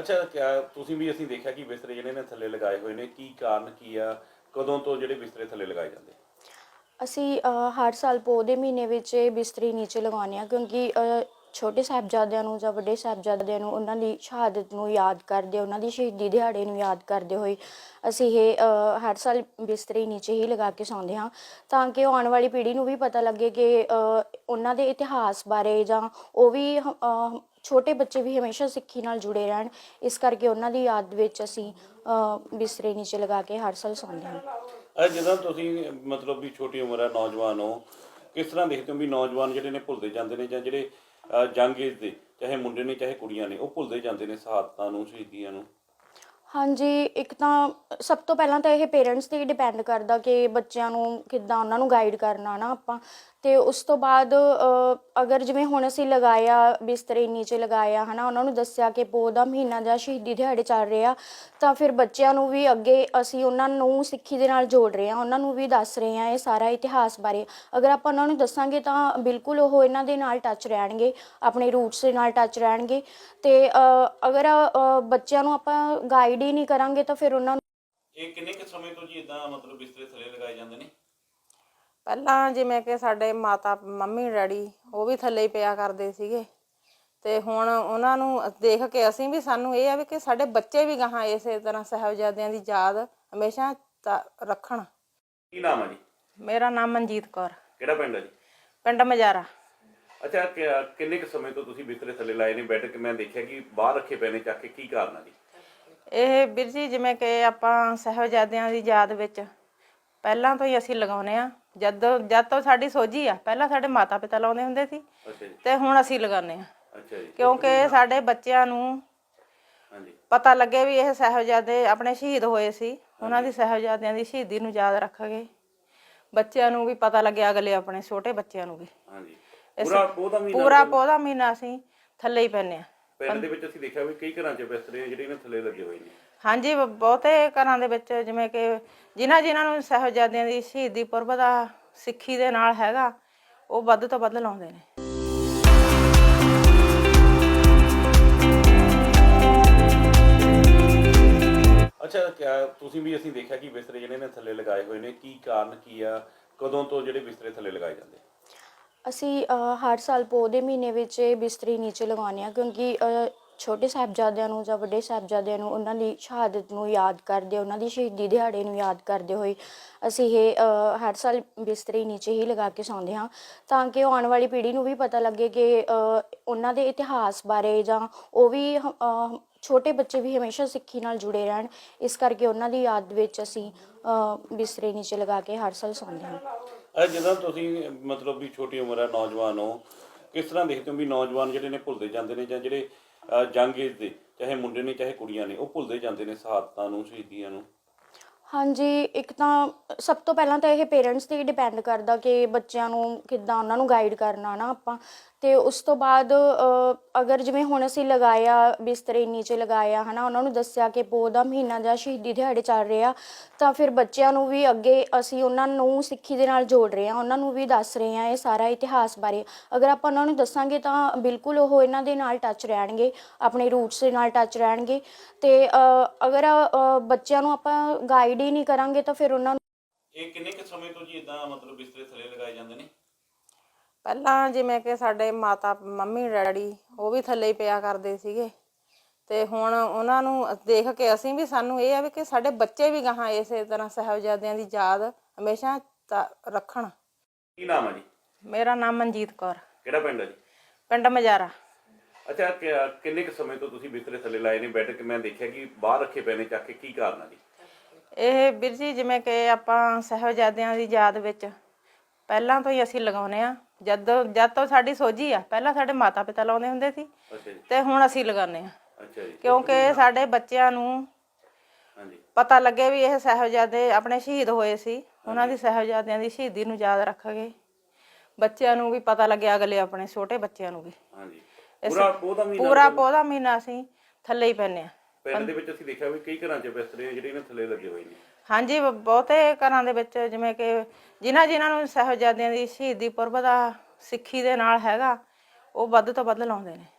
ਅੱਛਾ ਕਿਆ ਤੁਸੀਂ ਵੀ ਅਸੀਂ ਦੇਖਿਆ ਕਿ ਬਿਸਤਰੇ ਜਿਹੜੇ ਨੇ ਥੱਲੇ ਲਗਾਏ ਹੋਏ ਨੇ ਕੀ ਕਾਰਨ ਕੀ ਆ ਕਦੋਂ ਤੋਂ ਜਿਹੜੇ ਬਿਸਤਰੇ ਥੱਲੇ ਲਗਾਏ ਜਾਂਦੇ? ਅਸੀਂ ਅ, ਹਰ ਸਾਲ ਪੋਹ ਦੇ ਮਹੀਨੇ ਵਿੱਚ ਇਹ ਬਿਸਤਰੀ ਨੀਚੇ ਲਗਾਉਂਦੇ ਹਾਂ ਕਿਉਂਕਿ ਅ, ਛੋਟੇ ਸਾਹਿਬਜ਼ਾਦਿਆਂ ਨੂੰ ਜਾਂ ਵੱਡੇ ਸਾਹਿਬਜ਼ਾਦਿਆਂ ਨੂੰ ਉਹਨਾਂ ਦੀ ਸ਼ਹਾਦਤ ਨੂੰ ਯਾਦ ਕਰਦੇ ਉਹਨਾਂ ਦੀ ਸ਼ਹੀਦੀ ਦਿਹਾੜੇ ਨੂੰ ਯਾਦ ਕਰਦੇ ਹੋਏ ਅਸੀਂ ਇਹ ਅ, ਹਰ ਸਾਲ ਬਿਸਤਰੀ ਨੀਚੇ ਹੀ ਲਗਾ ਕੇ ਸੌਂਦੇ ਹਾਂ। ਤਾਂ ਕਿ ਆਉਣ ਵਾਲੀ ਪੀੜ੍ਹੀ ਨੂੰ ਵੀ ਪਤਾ ਲੱਗੇ ਕਿ ਅ, ਉਹਨਾਂ ਦੇ ਇਤਿਹਾਸ ਬਾਰੇ ਜਾਂ ਉਹ ਵੀ ਅ, ਛੋਟੇ ਬੱਚੇ ਵੀ ਹਮੇਸ਼ਾ ਸਿੱਖੀ ਨਾਲ ਜੁੜੇ ਰਹਿਣ। ਇਸ ਕਰਕੇ ਉਹਨਾਂ ਦੀ ਯਾਦ ਵਿੱਚ ਅਸੀਂ ਬਿਸਤਰੇ ਨੀਚੇ ਲਗਾ ਕੇ ਹਰ ਸਾਲ ਸੌਂਦੇ ਹਾਂ। ਜਦੋਂ ਤੁਸੀਂ ਮਤਲਬ ਵੀ ਛੋਟੀ ਉਮਰ ਹੈ ਨੌਜਵਾਨ ਹੋ ਕਿਸ ਤਰ੍ਹਾਂ ਦੇਖਦੇ ਹੋ ਵੀ ਨੌਜਵਾਨ ਜਿਹੜੇ ਨੇ ਭੁੱਲਦੇ ਜਾਂਦੇ ਨੇ ਜਾਂ ਜਿਹੜੇ ਅ, ਜੰਗ ਏਜ ਦੇ ਚਾਹੇ ਮੁੰਡੇ ਨੇ ਚਾਹੇ ਕੁੜੀਆਂ ਨੇ ਉਹ ਭੁੱਲਦੇ ਜਾਂਦੇ ਨੇ ਸ਼ਹਾਦਤਾਂ ਨੂੰ ਸ਼ਹੀਦੀਆਂ ਨੂੰ? ਹਾਂਜੀ ਇੱਕ ਤਾਂ ਸਭ ਤੋਂ ਪਹਿਲਾਂ ਤਾਂ ਇਹ ਪੇਰੈਂਟਸ ਤੇ ਡਿਪੈਂਡ ਕਰਦਾ ਕਿ ਬੱਚਿਆਂ ਨੂੰ ਕਿੱਦਾਂ ਉਹਨਾਂ ਨੂੰ ਗਾਈਡ ਕਰਨਾ ਨਾ ਆਪਾਂ। ਅਤੇ ਉਸ ਤੋਂ ਬਾਅਦ ਅਗਰ ਜਿਵੇਂ ਹੁਣ ਅਸੀਂ ਲਗਾਇਆ, ਬਿਸਤਰੇ ਨੀਚੇ ਲਗਾਇਆ ਹੈ ਨਾ ਉਹਨਾਂ ਨੂੰ ਦੱਸਿਆ ਕਿ ਪੋਹ ਦਾ ਮਹੀਨਾ ਜਾਂ ਸ਼ਹੀਦੀ ਦਿਹਾੜੇ ਚੱਲ ਰਿਹਾ ਤਾਂ ਫਿਰ ਬੱਚਿਆਂ ਨੂੰ ਵੀ ਅੱਗੇ ਅਸੀਂ ਉਹਨਾਂ ਨੂੰ ਸਿੱਖੀ ਦੇ ਨਾਲ ਜੋੜ ਰਹੇ ਹਾਂ ਉਹਨਾਂ ਨੂੰ ਵੀ ਦੱਸ ਰਹੇ ਹਾਂ ਇਹ ਸਾਰਾ ਇਤਿਹਾਸ ਬਾਰੇ। ਅਗਰ ਆਪਾਂ ਉਹਨਾਂ ਨੂੰ ਦੱਸਾਂਗੇ ਤਾਂ ਬਿਲਕੁਲ ਉਹ ਇਹਨਾਂ ਦੇ ਨਾਲ ਟੱਚ ਰਹਿਣਗੇ, ਆਪਣੇ ਰੂਟਸ ਦੇ ਨਾਲ ਟੱਚ ਰਹਿਣਗੇ ਤੇ ਅਗਰ ਬੱਚਿਆਂ ਨੂੰ ਆਪਾਂ ਗਾਈਡ ਹੀ ਨਹੀਂ ਕਰਾਂਗੇ ਤਾਂ ਫਿਰ ਉਹਨਾਂ ਨੂੰ ਇਹ ਕਿੰਨੇ ਕੁ ਸਮੇਂ ਤੋਂ ਜੀ ਇਦਾਂ ਮਤਲਬ ਬਿਸਤਰੇ ਥੱਲੇ ਲਗਾਏ ਜਾਂਦੇ ਨੇ? ਪਹਿਲਾਂ ਜਿਵੇਂ ਕਿ ਸਾਡੇ ਮਾਤਾ ਮੰਮੀ ਡੈਡੀ ਉਹ ਵੀ ਥੱਲੇ ਹੀ ਪਿਆ ਕਰਦੇ ਸੀਗੇ। ਤੇ ਹੁਣ ਉਹਨਾਂ ਨੂੰ ਦੇਖ ਕੇ ਅਸੀਂ ਵੀ ਸਾਨੂੰ ਇਹ ਆ ਵੀ ਕਿ ਸਾਡੇ ਬੱਚੇ ਵੀ ਗਾਹਾਂ ਇਸੇ ਤਰ੍ਹਾਂ ਸਾਹਿਬਜ਼ਾਦਿਆਂ ਦੀ ਯਾਦ ਹਮੇਸ਼ਾ ਤਾ- ਰੱਖਣ। ਕੀ ਨਾਮ ਹੈ ਜੀ? ਮੇਰਾ ਨਾਮ ਮਨਜੀਤ ਕੌਰ। ਕਿਹੜਾ ਪਿੰਡ ਹੈ ਜੀ? ਪਿੰਡ ਮਜਾਰਾ। ਅੱਛਾ ਕਿ- ਕਿੰਨੇ ਕੁ ਸਮੇਂ ਤੋਂ ਤੁਸੀਂ ਬਿਸਤਰੇ ਥੱਲੇ ਲਾਏ ਨੇ ਬੈੱਡ? ਕਿ ਮੈਂ ਦੇਖਿਆ ਕਿ ਬਾਹਰ ਰੱਖੇ ਪਏ ਨੇ ਚੱਕ ਕੇ। ਕੀ ਕਾਰਨ ਆ ਜੀ? ਇਹ ਵੀਰ ਜੀ ਜਿਵੇਂ ਕਿ ਆਪਾਂ ਸਾਹਿਬਜ਼ਾਦਿਆਂ ਦੀ ਯਾਦ ਵਿੱਚ ਪਹਿਲਾਂ ਤੋਂ ਹੀ ਅਸੀਂ ਲਗਾਉਨੇ ਆ ਜਦ ਜਦ ਤੋਂ ਸਾਡੀ ਸੋਝੀ ਆ ਪਹਿਲਾਂ ਸਾਡੇ ਮਾਤਾ ਪਿਤਾ ਲਾਉਂਦੇ ਹੁੰਦੇ ਸੀ। ਅੱਛਾ ਜੀ। ਤੇ ਹੁਣ ਅਸੀਂ ਲਗਾਉਂਦੇ ਆ ਅੱਛਾ ਜੀ। ਕਿਉਂਕਿ ਸਾਡੇ ਬੱਚਿਆਂ ਨੂੰ ਹਾਂਜੀ। ਪਤਾ ਲੱਗੇ ਵੀ ਇਹ ਸਾਹਿਬਜ਼ਾਦੇ ਆਪਣੇ ਸ਼ਹੀਦ ਹੋਏ ਸੀ। ਉਹਨਾਂ ਦੀ ਸਾਹਿਬਜ਼ਾਦਿਆਂ ਦੀ ਸ਼ਹੀਦੀ ਨੂੰ ਯਾਦ ਰੱਖਾਂਗੇ। ਬੱਚਿਆਂ ਨੂੰ ਵੀ ਪਤਾ ਲੱਗਿਆ ਅਗਲੇ ਆਪਣੇ ਛੋਟੇ ਬੱਚਿਆਂ ਨੂੰ ਵੀ। ਹਾਂਜੀ। ਇਸ- ਪੂਰਾ ਉਹਦਾ ਮਹੀਨਾ ਪੂਰਾ ਪੌਦਾ ਮਹੀਨਾ ਅਸੀਂ ਥੱਲੇ ਹੀ ਪੈਨੇ ਆ ਪਿੰਡ ਦੇ ਵਿੱਚ ਅਸੀਂ ਦੇਖਿਆ ਵੀ ਕਈ ਘਰਾਂ 'ਚ ਬਿਸਤਰੇ ਜਿਹੜੇ ਨੇ ਥੱਲੇ ਲੱਗੇ ਹੋਏ ਨੇ। ਹਾਂਜੀ ਬ- ਬਹੁਤੇ ਘਰਾਂ ਦੇ ਵਿੱਚ ਜਿਵੇਂ ਕਿ ਜਿਨ੍ਹਾਂ ਜਿਨ੍ਹਾਂ ਨੂੰ ਸਾਹਿਬਜ਼ਾਦਿਆਂ ਦੀ ਸ਼ਹੀਦੀ ਪੁਰਬ ਦਾ ਸਿੱਖੀ ਦੇ ਨਾਲ ਹੈਗਾ ਉਹ ਵੱਧ ਤੋਂ ਵੱਧ ਲਾਉਂਦੇ ਨੇ। ਅੱਛਾ ਕਿਆ ਤੁਸੀਂ ਵੀ ਅਸੀਂ ਦੇਖਿਆ ਕਿ ਬਿਸਤਰੇ ਜਿਹੜੇ ਨੇ ਥੱਲੇ ਲਗਾਏ ਹੋਏ ਨੇ ਕੀ ਕਾਰਨ ਕੀ ਆ? ਕਦੋਂ ਤੋਂ ਜਿਹੜੇ ਬਿਸਤਰੇ ਥੱਲੇ ਲਗਾਏ ਜਾਂਦੇ? ਅਸੀਂ ਹਰ ਸਾਲ ਪੋਹ ਦੇ ਮਹੀਨੇ ਵਿੱਚ ਇਹ ਬਿਸਤਰੀ ਨੀਚੇ ਲਗਾਉਂਦੇ ਹਾਂ ਕਿਉਂਕਿ ਛੋਟੇ ਸਾਹਿਬਜ਼ਾਦਿਆਂ ਨੂੰ ਜਾਂ ਵੱਡੇ ਸਾਹਿਬਜ਼ਾਦਿਆਂ ਨੂੰ ਉਹਨਾਂ ਦੀ ਸ਼ਹਾਦਤ ਨੂੰ ਯਾਦ ਕਰਦੇ ਉਹਨਾਂ ਦੀ ਸ਼ਹੀਦੀ ਦਿਹਾੜੇ ਨੂੰ ਯਾਦ ਕਰਦੇ ਹੋਏ ਅਸੀਂ ਇਹ ਹਰ ਸਾਲ ਬਿਸਤਰੀ ਨੀਚੇ ਹੀ ਲਗਾ ਕੇ ਸੌਂਦੇ ਹਾਂ। ਤਾਂ ਕਿ ਆਉਣ ਵਾਲੀ ਪੀੜ੍ਹੀ ਨੂੰ ਵੀ ਪਤਾ ਲੱਗੇ ਕਿ ਉਹਨਾਂ ਦੇ ਇਤਿਹਾਸ ਬਾਰੇ ਜਾਂ ਉਹ ਵੀ ਹ- ਛੋਟੇ ਬੱਚੇ ਵੀ ਹਮੇਸ਼ਾ ਸਿੱਖੀ ਨਾਲ ਜੁੜੇ ਰਹਿਣ। ਇਸ ਕਰਕੇ ਉਹਨਾਂ ਦੀ ਯਾਦ ਵਿੱਚ ਅਸੀਂ ਅ, ਬਿਸਤਰੇ ਨੀਚੇ ਲਗਾ ਕੇ ਹਰ ਸਾਲ ਸੌਂਦੇ ਹਾਂ। ਅ ਜਦੋਂ ਤੁਸੀਂ ਮਤਲਬ ਵੀ ਛੋਟੀ ਉਮਰ ਹੈ, ਨੌਜਵਾਨ ਹੋ, ਕਿਸ ਤਰ੍ਹਾਂ ਦੇਖਦੇ ਹੋ ਵੀ ਨੌਜਵਾਨ ਜਿਹੜੇ ਨੇ ਭੁੱਲਦੇ ਜਾਂਦੇ ਨੇ ਜਾਂ ਜਿਹੜੇ ਜੰਗ ਏਜ ਦੇ, ਚਾਹੇ ਮੁੰਡੇ ਨੇ ਚਾਹੇ ਕੁੜੀਆਂ ਨੇ, ਉਹ ਭੁੱਲਦੇ ਜਾਂਦੇ ਨੇ ਸ਼ਹਾਦਤਾਂ ਨੂੰ, ਸ਼ਹੀਦੀਆਂ ਨੂੰ? ਹਾਂਜੀ, ਇੱਕ ਤਾਂ ਸਭ ਤੋਂ ਪਹਿਲਾਂ ਤਾਂ ਇਹ ਪੇਰੈਂਟਸ ਤੇ ਡਿਪੈਂਡ ਕਰਦਾ ਕਿ ਬੱਚਿਆਂ ਨੂੰ ਕਿੱਦਾਂ ਉਹਨਾਂ ਨੂੰ ਗਾਈਡ ਕਰਨਾ ਨਾ ਆਪਾਂ। ਤੇ ਉਸ ਤੋਂ ਬਾਅਦ ਅਗਰ ਜਿਵੇਂ ਹੁਣ ਅਸੀਂ ਲਗਾਇਆ, ਬਿਸਤਰੇ ਨੀਚੇ ਲਗਾਇਆ, ਹਨਾ, ਉਹਨਾਂ ਨੂੰ ਦੱਸਿਆ ਕਿ ਪੋ ਦਾ ਮਹੀਨਾ ਜਾਂ ਸ਼ਹੀਦੀ ਦਿਹਾੜੇ ਚੱਲ ਰਿਹਾ ਤਾਂ ਫਿਰ ਬੱਚਿਆਂ ਨੂੰ ਵੀ ਅੱਗੇ ਅਸੀਂ ਉਹਨਾਂ ਨੂੰ ਸਿੱਖੀ ਦੇ ਨਾਲ ਜੋੜ ਰਹੇ ਹਾਂ ਉਹਨਾਂ ਨੂੰ ਵੀ ਦੱਸ ਰਹੇ ਹਾਂ ਇਹ ਸਾਰਾ ਇਤਿਹਾਸ ਬਾਰੇ। ਅਗਰ ਆਪਾਂ ਉਹਨਾਂ ਨੂੰ ਦੱਸਾਂਗੇ ਤਾਂ ਬਿਲਕੁਲ ਉਹ ਇਹਨਾਂ ਦੇ ਨਾਲ ਟੱਚ ਰਹਿਣਗੇ, ਆਪਣੇ ਰੂਟਸ ਦੇ ਨਾਲ ਟੱਚ ਰਹਿਣਗੇ ਤੇ ਅਗਰ ਬੱਚਿਆਂ ਨੂੰ ਆਪਾਂ ਗਾਈਡ ਹੀ ਨਹੀਂ ਕਰਾਂਗੇ ਤਾਂ ਫਿਰ ਉਹਨਾਂ ਨੂੰ ਇਹ ਕਿੰਨੇ ਕੁ ਸਮੇਂ ਤੋਂ ਜੀ ਇਦਾਂ ਮਤਲਬ ਬਿਸਤਰੇ ਥੱਲੇ ਲਗਾਏ ਜਾਂਦੇ ਨੇ? ਪਹਿਲਾਂ ਜਿਵੇਂ ਕਿ ਸਾਡੇ ਮਾਤਾ ਮੰਮੀ ਡੈਡੀ ਉਹ ਵੀ ਥੱਲੇ ਹੀ ਪਿਆ ਕਰਦੇ ਸੀਗੇ। ਤੇ ਹੁਣ ਉਹਨਾਂ ਨੂੰ ਦੇਖ ਕੇ ਅਸੀਂ ਵੀ ਸਾਨੂੰ ਇਹ ਆ ਵੀ ਕਿ ਸਾਡੇ ਬੱਚੇ ਵੀ ਗਾਹਾਂ ਇਸੇ ਤਰ੍ਹਾਂ ਸਾਹਿਬਜ਼ਾਦਿਆਂ ਦੀ ਯਾਦ ਹਮੇਸ਼ਾ ਤਾ- ਰੱਖਣ। ਕੀ ਨਾਮ ਹੈ ਜੀ? ਮੇਰਾ ਨਾਮ ਮਨਜੀਤ ਕੌਰ। ਕਿਹੜਾ ਪਿੰਡ ਹੈ ਜੀ? ਪਿੰਡ ਮਜਾਰਾ। ਅੱਛਾ ਕਿ- ਕਿੰਨੇ ਕੁ ਸਮੇਂ ਤੋਂ ਤੁਸੀਂ ਬਿਸਤਰੇ ਥੱਲੇ ਲਾਏ ਨੇ ਬੈੱਡ? ਕਿ ਮੈਂ ਦੇਖਿਆ ਕਿ ਬਾਹਰ ਰੱਖੇ ਪਏ ਨੇ ਚੱਕ ਕੇ ਕੀ ਕਾਰਨ ਜੀ? ਇਹ ਵੀਰ ਜੀ ਜਿਵੇਂ ਕਿ ਆਪਾਂ ਸਾਹਿਬਜ਼ਾਦਿਆਂ ਦੀ ਯਾਦ ਵਿੱਚ ਪਹਿਲਾਂ ਤੋਂ ਹੀ ਅਸੀਂ ਲਗਾਉਨੇ ਆ ਜਦ ਜਦ ਤੋਂ ਸਾਡੀ ਸੋਝੀ ਆ ਪਹਿਲਾਂ ਸਾਡੇ ਮਾਤਾ ਪਿਤਾ ਲਾਉਂਦੇ ਹੁੰਦੇ ਸੀ ਅੱਛਾ ਜੀ। ਤੇ ਹੁਣ ਅਸੀਂ ਲਗਾਉਂਦੇ ਆ ਅੱਛਾ ਜੀ। ਕਿਉਂਕਿ ਸਾਡੇ ਬੱਚਿਆਂ ਨੂੰ ਹਾਂਜੀ। ਪਤਾ ਲੱਗੇ ਵੀ ਇਹ ਸਾਹਿਬਜ਼ਾਦੇ ਆਪਣੇ ਸ਼ਹੀਦ ਹੋਏ ਸੀ। ਉਹਨਾਂ ਦੀ ਸਾਹਿਬਜ਼ਾਦਿਆਂ ਦੀ ਸ਼ਹੀਦੀ ਨੂੰ ਯਾਦ ਰੱਖਾਂਗੇ। ਬੱਚਿਆਂ ਨੂੰ ਵੀ ਪਤਾ ਲੱਗਿਆ ਅਗਲੇ ਆਪਣੇ ਛੋਟੇ ਬੱਚਿਆਂ ਨੂੰ ਵੀ। ਹਾਂਜੀ। ਇਸ- ਪੂਰਾ ਉਹਦਾ ਮਹੀਨਾ ਪੂਰਾ ਪੌਦਾ ਮਹੀਨਾ ਅਸੀਂ ਥੱਲੇ ਹੀ ਪੈਨੇ ਆ ਪਿੰਡ ਦੇ ਵਿੱਚ ਅਸੀਂ ਦੇਖਿਆ ਵੀ ਕਈ ਘਰਾਂ 'ਚ ਬਿਸਤਰੇ ਜਿਹੜੇ ਨੇ ਥੱਲੇ ਲੱਗੇ ਹੋਏ ਨੇ। ਹਾਂਜੀ ਬ- ਬਹੁਤੇ ਘਰਾਂ ਦੇ ਵਿੱਚ ਜਿਵੇਂ ਕਿ ਜਿਨ੍ਹਾਂ ਜਿਨ੍ਹਾਂ ਨੂੰ ਸਾਹਿਬਜ਼ਾਦਿਆਂ ਦੀ ਸ਼ਹੀਦੀ ਪੁਰਬ ਦਾ ਸਿੱਖੀ ਦੇ ਨਾਲ ਹੈਗਾ ਉਹ ਵੱਧ ਤੋਂ ਵੱਧ ਲਾਉਂਦੇ ਨੇ।